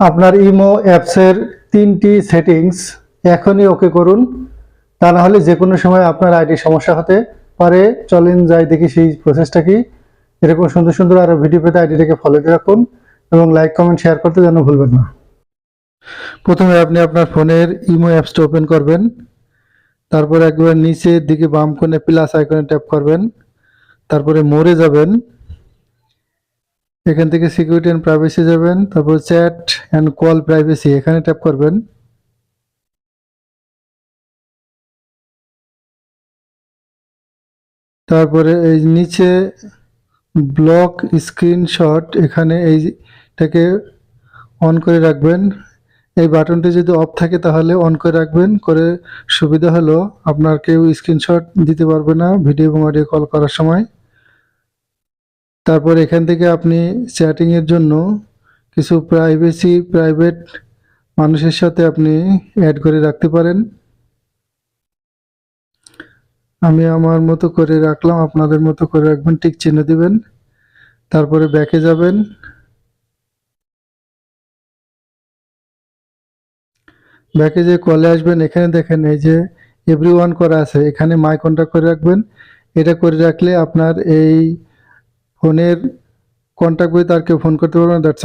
আপনার ইমো অ্যাপসের তিনটি সেটিংস এখনই ওকে করুন। তা না হলে যে কোনো সময় আপনার আইডি সমস্যা হতে পারে। চলেন যাই দেখি সেই প্রসেসটা কি। এরকম সুন্দর সুন্দর আরও ভিডিও পেতে আইডিটাকে ফলো দিয়ে রাখুন এবং লাইক কমেন্ট শেয়ার করতে যেন ভুলবেন না। প্রথমে আপনি আপনার ফোনের ইমো অ্যাপসটা ওপেন করবেন। তারপরে একবার নিচের দিকে বাম কোণে প্লাস আইকনে ট্যাপ করবেন। তারপরে মোরে যাবেন। এখান থেকে সিকিউরিটি অ্যান্ড প্রাইভেসি যাবেন, তারপর চ্যাট অ্যান্ড কল প্রাইভেসি এখানে ট্যাপ করবেন। তারপরে এই নিচে ব্লক স্ক্রিনশট এখানে এইটাকে অন করে রাখবেন। এই বাটনটি যদি অফ থাকে তাহলে অন করে রাখবেন, করে সুবিধা হলো আপনার কেউ স্ক্রিনশট দিতে পারবে না ভিডিও এবং অডিও কল করার সময়। তারপর এখান থেকে আপনি চ্যাটিংয়ের জন্য কিছু প্রাইভেসি প্রাইভেট মানুষের সাথে আপনি অ্যাড করে রাখতে পারেন। আমি আমার মতো করে রাখলাম, আপনাদের মতো করে রাখবেন, ঠিক চিহ্ন দিবেন। তারপরে ব্যাকে যাবেন। ব্যাকে যে কলে আসবেন, এখানে দেখেন এই যে এভরি ওয়ান করা আছে, এখানে মাই কন্ট্যাক্ট করে রাখবেন। এটা করে রাখলে আপনার এই ফোনের কন্ট্যাক্ট বই তার কেউ ফোন করতে পারবে না দ্যাটস